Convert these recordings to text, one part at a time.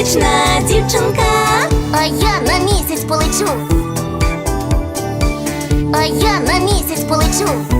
місячна дівчинка. А я на місяць полечу. А я на місяць полечу.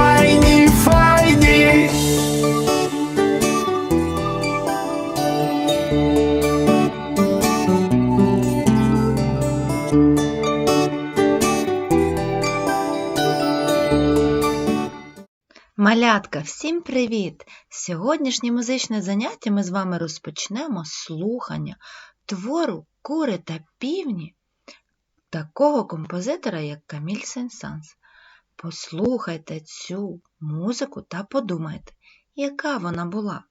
Малятка, всім привіт! Сьогоднішнє музичне заняття ми з вами розпочнемо слухання твору Кури та півні такого композитора, як Каміль Сен-Санс. Послухайте цю музику та подумайте, яка вона була.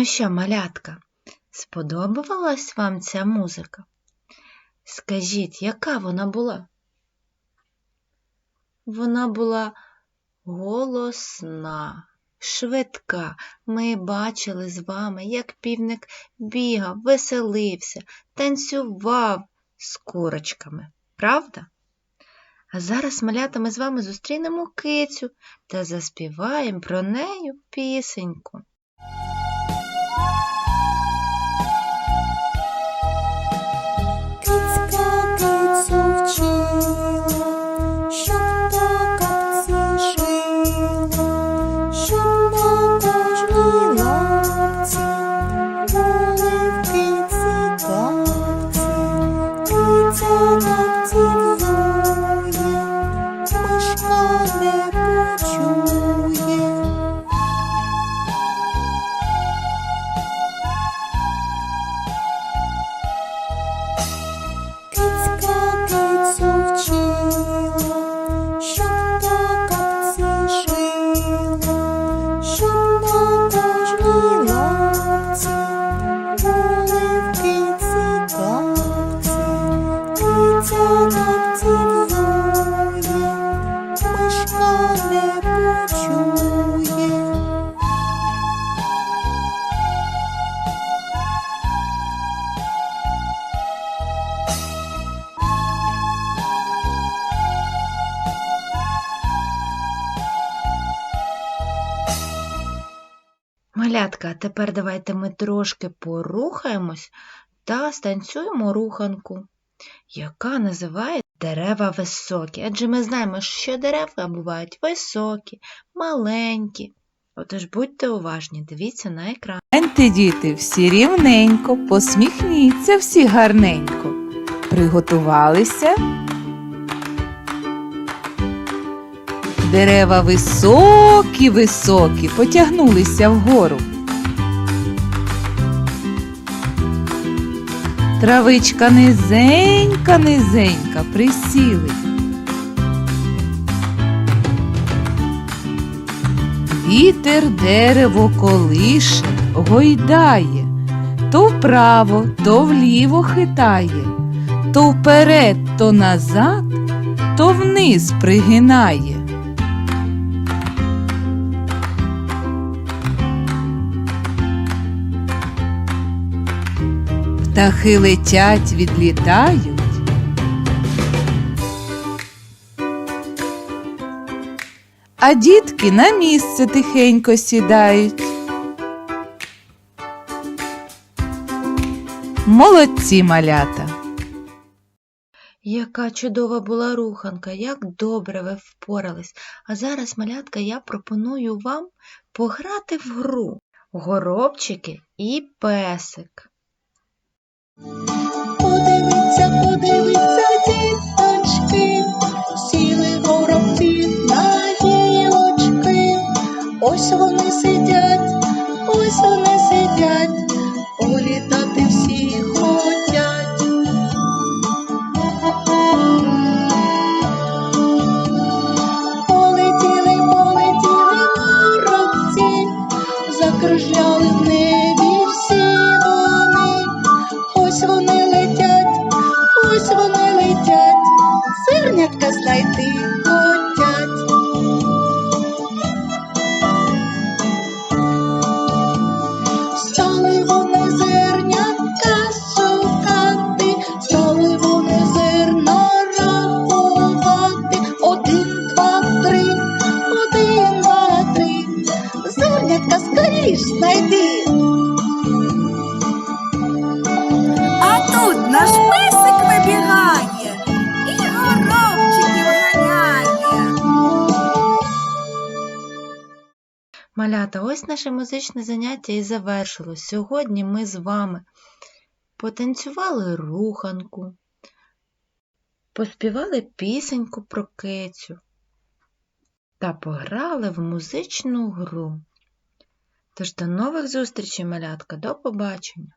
Ну що, малятка, сподобалась вам ця музика? Скажіть, яка вона була? Вона була голосна, швидка. Ми бачили з вами, як півник бігав, веселився, танцював з курочками, правда? А зараз, малята, ми з вами зустрінемо кицю та заспіваємо про нею пісеньку. Малятка, тепер давайте ми трошки порухаємось та станцюємо руханку, яка називає дерева високі. Адже ми знаємо, що дерева бувають високі, маленькі. Отож будьте уважні, дивіться на екран. Гляньте, діти, всі рівненько, посміхніться всі гарненько. Приготувалися. Дерева високі, високі, потягнулися вгору. Травичка низенька, низенька, присіли. Вітер дерево колише, гойдає, то вправо, то вліво хитає, то вперед, то назад, то вниз пригинає. Птахи летять, відлітають. А дітки на місце тихенько сідають. Молодці малята! Яка чудова була руханка, як добре ви впорались. А зараз, малятка, я пропоную вам пограти в гру Горобчики і песик. Подивіться, подивіться, діточки, сіли горобці на гілочки. Ось вони сидять, ось вони сидять, політати Малята, ось наше музичне заняття і завершилось. Сьогодні ми з вами потанцювали руханку, поспівали пісеньку про кицю та пограли в музичну гру. Тож до нових зустрічей, малятка, до побачення!